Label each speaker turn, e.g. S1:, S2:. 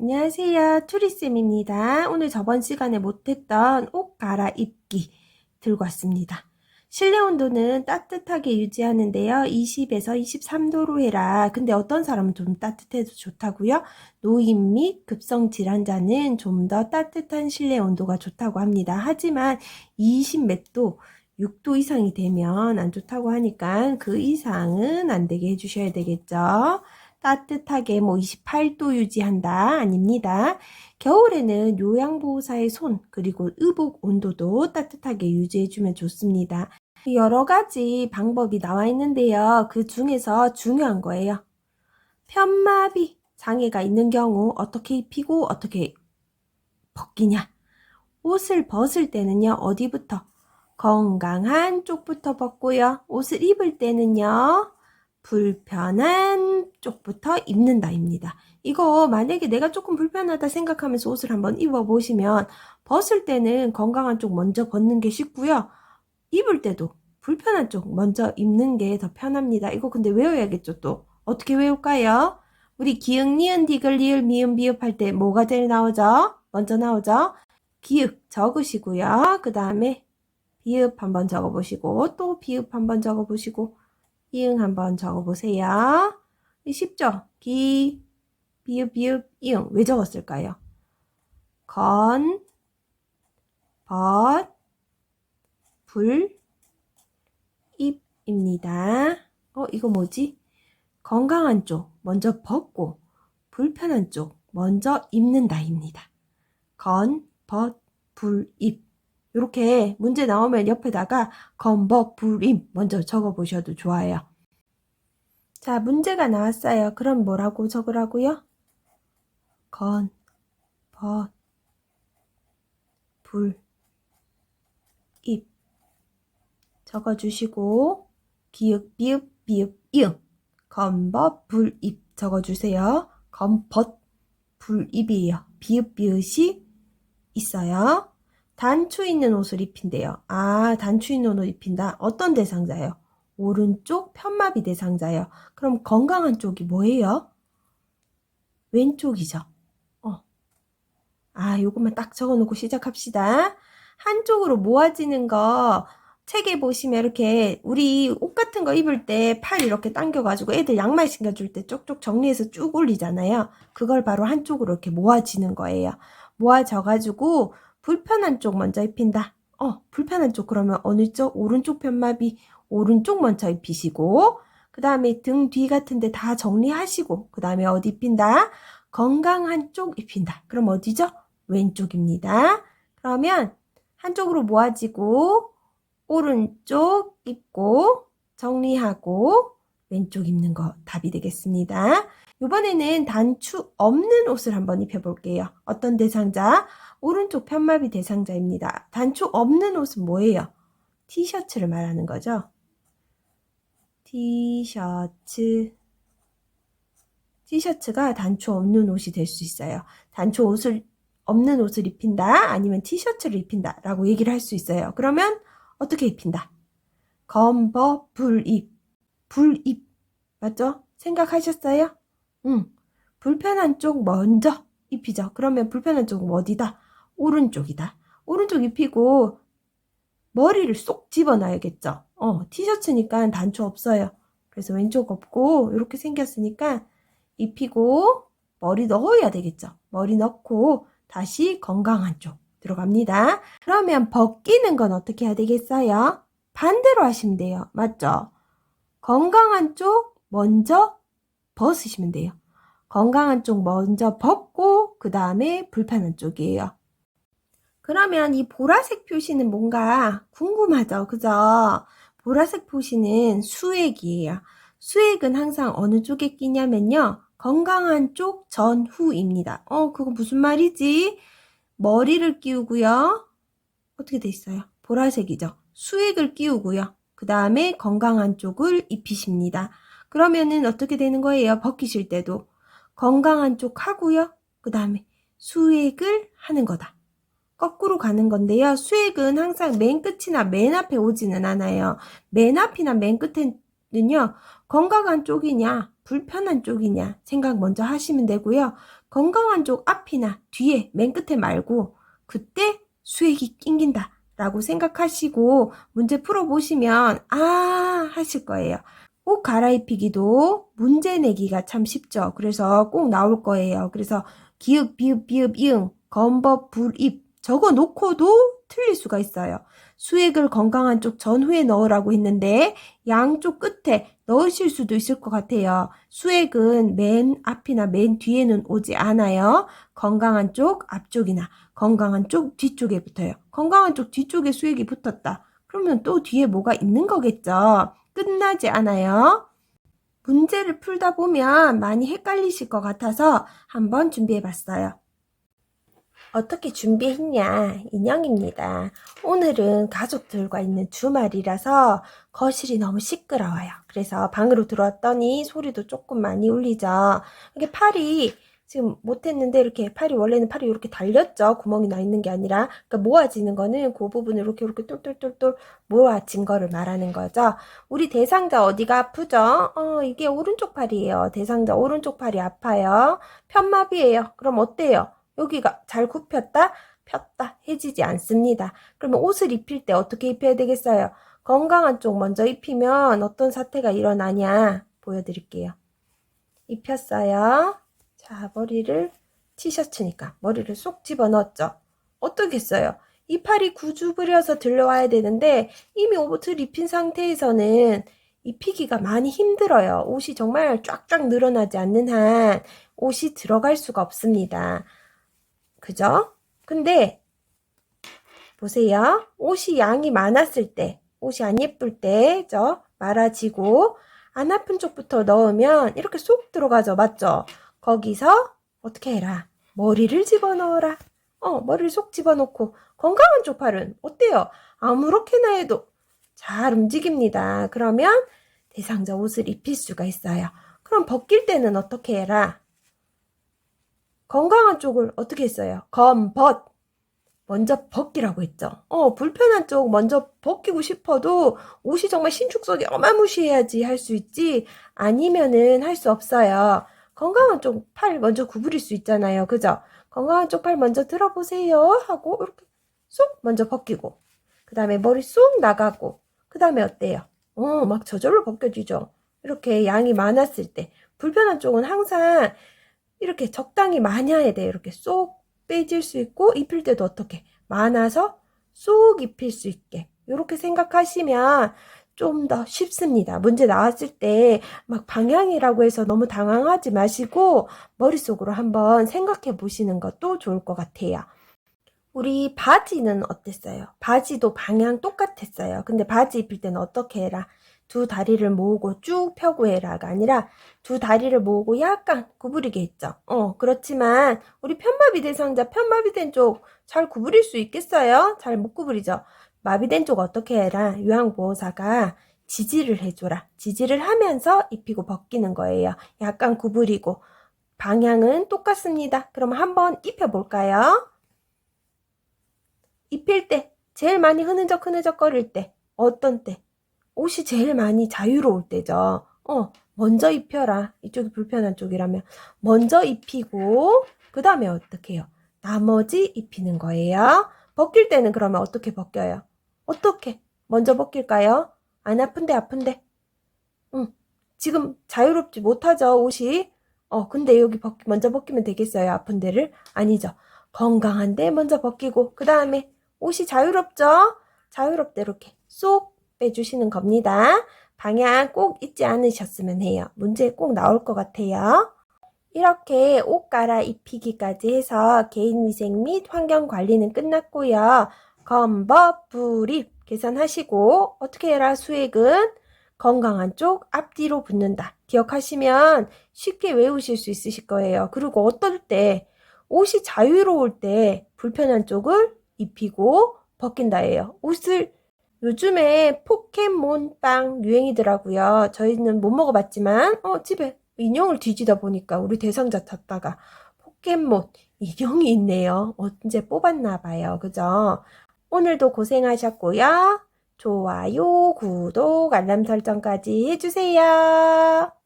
S1: 안녕하세요. 투리쌤입니다. 오늘 저번 시간에 못했던 옷 갈아입기 들고 왔습니다. 실내 온도는 따뜻하게 유지하는데요. 20에서 23도로 해라. 근데 어떤 사람은 좀 따뜻해도 좋다고요? 노인 및 급성 질환자는 좀 더 따뜻한 실내 온도가 좋다고 합니다. 하지만 20 몇 도, 6도 이상이 되면 안 좋다고 하니까 그 이상은 안 되게 해주셔야 되겠죠. 따뜻하게 뭐 28도 유지한다 아닙니다. 겨울에는 요양보호사의 손 그리고 의복 온도도 따뜻하게 유지해주면 좋습니다. 여러 가지 방법이 나와 있는데요. 그 중에서 중요한 거예요. 편마비 장애가 있는 경우 어떻게 입히고 어떻게 벗기냐. 옷을 벗을 때는요, 어디부터? 건강한 쪽부터 벗고요. 옷을 입을 때는요, 불편한 쪽부터 입는다입니다. 이거 만약에 내가 조금 불편하다 생각하면서 옷을 한번 입어보시면 벗을 때는 건강한 쪽 먼저 벗는 게 쉽고요. 입을 때도 불편한 쪽 먼저 입는 게 더 편합니다. 이거 근데 외워야겠죠 또. 어떻게 외울까요? 우리 기역, 니은, 디귿, 리을, 미음, 비읍 할 때 뭐가 제일 나오죠? 먼저 나오죠? 기역 적으시고요. 그 다음에 비읍 한번 적어보시고 또 비읍 한번 적어보시고 이응 한번 적어보세요. 쉽죠? 기, 비읍, 비읍, 이응. 왜 적었을까요? 건, 벗, 불, 입입니다. 어, 이거 뭐지? 건강한 쪽 먼저 벗고 불편한 쪽 먼저 입는다입니다. 건, 벗, 불, 입. 이렇게 문제 나오면 옆에다가 건법 불임 먼저 적어 보셔도 좋아요. 자, 문제가 나왔어요. 그럼 뭐라고 적으라고요? 건, 벗, 불, 입 적어주시고 기읍, 비읍, 비읍, 이응 건법, 불, 입 적어주세요. 건벗, 불, 입이에요. 비읍, 비읍이 있어요. 단추 있는 옷을 입힌대요. 아, 단추 있는 옷 입힌다. 어떤 대상자예요? 오른쪽 편마비 대상자예요. 그럼 건강한 쪽이 뭐예요? 왼쪽이죠. 어. 아, 요것만 딱 적어놓고 시작합시다. 한쪽으로 모아지는 거 책에 보시면 이렇게 우리 옷 같은 거 입을 때 팔 이렇게 당겨가지고 애들 양말 신겨줄 때 쪽쪽 정리해서 쭉 올리잖아요. 그걸 바로 한쪽으로 이렇게 모아지는 거예요. 모아져가지고 불편한 쪽 먼저 입힌다. 어, 불편한 쪽 그러면 어느 쪽? 오른쪽 편마비 오른쪽 먼저 입히시고 그 다음에 등 뒤 같은 데 다 정리하시고 그 다음에 어디 입힌다? 건강한 쪽 입힌다. 그럼 어디죠? 왼쪽입니다. 그러면 한쪽으로 모아지고 오른쪽 입고 정리하고 왼쪽 입는 거 답이 되겠습니다. 이번에는 단추 없는 옷을 한번 입혀볼게요. 어떤 대상자? 오른쪽 편마비 대상자입니다. 단추 없는 옷은 뭐예요? 티셔츠를 말하는 거죠. 티셔츠. 티셔츠가 단추 없는 옷이 될 수 있어요. 단추 옷을 없는 옷을 입힌다 아니면 티셔츠를 입힌다 라고 얘기를 할 수 있어요. 그러면 어떻게 입힌다? 검버 불입 불입 맞죠? 생각하셨어요? 응. 불편한 쪽 먼저 입히죠. 그러면 불편한 쪽은 어디다? 오른쪽이다. 오른쪽 입히고 머리를 쏙 집어넣어야겠죠. 어, 티셔츠니까 단추 없어요. 그래서 왼쪽 없고 이렇게 생겼으니까 입히고 머리 넣어야 되겠죠. 머리 넣고 다시 건강한 쪽 들어갑니다. 그러면 벗기는 건 어떻게 해야 되겠어요? 반대로 하시면 돼요. 맞죠? 건강한 쪽 먼저 벗으시면 돼요. 건강한 쪽 먼저 벗고 그 다음에 불편한 쪽이에요. 그러면 이 보라색 표시는 뭔가 궁금하죠? 그죠? 보라색 표시는 수액이에요. 수액은 항상 어느 쪽에 끼냐면요. 건강한 쪽 전후입니다. 어, 그거 무슨 말이지? 머리를 끼우고요. 어떻게 돼 있어요? 보라색이죠. 수액을 끼우고요. 그 다음에 건강한 쪽을 입히십니다. 그러면은 어떻게 되는 거예요? 벗기실 때도 건강한 쪽 하고요. 그 다음에 수액을 하는 거다. 거꾸로 가는 건데요. 수액은 항상 맨 끝이나 맨 앞에 오지는 않아요. 맨 앞이나 맨 끝에는요. 건강한 쪽이냐 불편한 쪽이냐 생각 먼저 하시면 되고요. 건강한 쪽 앞이나 뒤에 맨 끝에 말고 그때 수액이 낑긴다 라고 생각하시고 문제 풀어보시면 아 하실 거예요. 옷 갈아입히기도 문제 내기가 참 쉽죠. 그래서 꼭 나올 거예요. 그래서 기읍, 비읍, 비읍, 이응, 건법, 불입 적어 놓고도 틀릴 수가 있어요. 수액을 건강한 쪽 전후에 넣으라고 했는데 양쪽 끝에 넣으실 수도 있을 것 같아요. 수액은 맨 앞이나 맨 뒤에는 오지 않아요. 건강한 쪽 앞쪽이나 건강한 쪽 뒤쪽에 붙어요. 건강한 쪽 뒤쪽에 수액이 붙었다. 그러면 또 뒤에 뭐가 있는 거겠죠. 끝나지 않아요. 문제를 풀다 보면 많이 헷갈리실 것 같아서 한번 준비해 봤어요. 어떻게 준비했냐? 인형입니다. 오늘은 가족들과 있는 주말이라서 거실이 너무 시끄러워요. 그래서 방으로 들어왔더니 소리도 조금 많이 울리죠. 이게 팔이 지금 못했는데 이렇게 팔이 원래는 팔이 이렇게 달렸죠. 구멍이 나 있는 게 아니라 그러니까 모아지는 거는 그 부분을 이렇게 이렇게 똘똘똘똘 모아진 거를 말하는 거죠. 우리 대상자 어디가 아프죠? 어 이게 오른쪽 팔이에요. 대상자 오른쪽 팔이 아파요. 편마비예요. 그럼 어때요? 여기가 잘 굽혔다? 폈다? 해지지 않습니다. 그러면 옷을 입힐 때 어떻게 입혀야 되겠어요? 건강한 쪽 먼저 입히면 어떤 사태가 일어나냐 보여드릴게요. 입혔어요. 자, 머리를 티셔츠니까 머리를 쏙 집어넣었죠. 어떻겠어요? 이 팔이 구주부려서 들려와야 되는데 이미 옷을 입힌 상태에서는 입히기가 많이 힘들어요. 옷이 정말 쫙쫙 늘어나지 않는 한 옷이 들어갈 수가 없습니다. 그죠? 근데 보세요. 옷이 양이 많았을 때, 옷이 안 예쁠 때, 저 말아지고 안 아픈 쪽부터 넣으면 이렇게 쏙 들어가죠. 맞죠? 거기서 어떻게 해라? 머리를 집어넣어라. 어, 머리를 쏙 집어넣고 건강한 쪽팔은 어때요? 아무렇게나 해도 잘 움직입니다. 그러면 대상자 옷을 입힐 수가 있어요. 그럼 벗길 때는 어떻게 해라? 건강한 쪽을 어떻게 했어요? 검, 벗. 먼저 벗기라고 했죠. 어, 불편한 쪽 먼저 벗기고 싶어도 옷이 정말 신축성이 어마무시해야지 할 수 있지 아니면은 할 수 없어요. 건강한 쪽 팔 먼저 구부릴 수 있잖아요. 그죠? 건강한 쪽 팔 먼저 들어보세요 하고 이렇게 쏙 먼저 벗기고 그 다음에 머리 쏙 나가고 그 다음에 어때요? 어, 막 저절로 벗겨지죠. 이렇게 양이 많았을 때 불편한 쪽은 항상 이렇게 적당히 많이 해야 돼요. 이렇게 쏙 빼질 수 있고 입힐 때도 어떻게 많아서 쏙 입힐 수 있게 이렇게 생각하시면 좀 더 쉽습니다. 문제 나왔을 때 막 방향이라고 해서 너무 당황하지 마시고 머릿속으로 한번 생각해 보시는 것도 좋을 것 같아요. 우리 바지는 어땠어요? 바지도 방향 똑같았어요. 근데 바지 입힐 때는 어떻게 해라? 두 다리를 모으고 쭉 펴고 해라가 아니라 두 다리를 모으고 약간 구부리게 했죠. 어, 그렇지만 우리 편마비 대상자 편마비 된 쪽 잘 구부릴 수 있겠어요? 잘 못 구부리죠. 마비된 쪽 어떻게 해라? 요양보호사가 지지를 해줘라. 지지를 하면서 입히고 벗기는 거예요. 약간 구부리고 방향은 똑같습니다. 그럼 한번 입혀볼까요? 입힐 때 제일 많이 흐느적 흐느적 거릴 때 어떤 때 옷이 제일 많이 자유로울 때죠. 어, 먼저 입혀라. 이쪽이 불편한 쪽이라면 먼저 입히고 그 다음에 어떻게 해요? 나머지 입히는 거예요. 벗길 때는 그러면 어떻게 벗겨요? 어떻게? 먼저 벗길까요? 안 아픈데 아픈데. 응. 지금 자유롭지 못하죠, 옷이. 어, 근데 여기 벗, 먼저 벗기면 되겠어요, 아픈 데를? 아니죠. 건강한데 먼저 벗기고, 그 다음에 옷이 자유롭죠? 자유롭게 이렇게 쏙 빼주시는 겁니다. 방향 꼭 잊지 않으셨으면 해요. 문제 꼭 나올 것 같아요. 이렇게 옷 갈아입히기까지 해서 개인위생 및 환경관리는 끝났고요. 불입 계산하시고 어떻게 해라 수액은 건강한 쪽 앞뒤로 붙는다. 기억하시면 쉽게 외우실 수 있으실 거예요. 그리고 어떨 때 옷이 자유로울 때 불편한 쪽을 입히고 벗긴다예요. 옷을 요즘에 포켓몬빵 유행이더라고요. 저희는 못 먹어봤지만 어 집에 인형을 뒤지다 보니까 우리 대상자 찾다가 포켓몬 인형이 있네요. 언제 뽑았나 봐요. 그죠? 오늘도 고생하셨고요. 좋아요, 구독, 알람 설정까지 해주세요.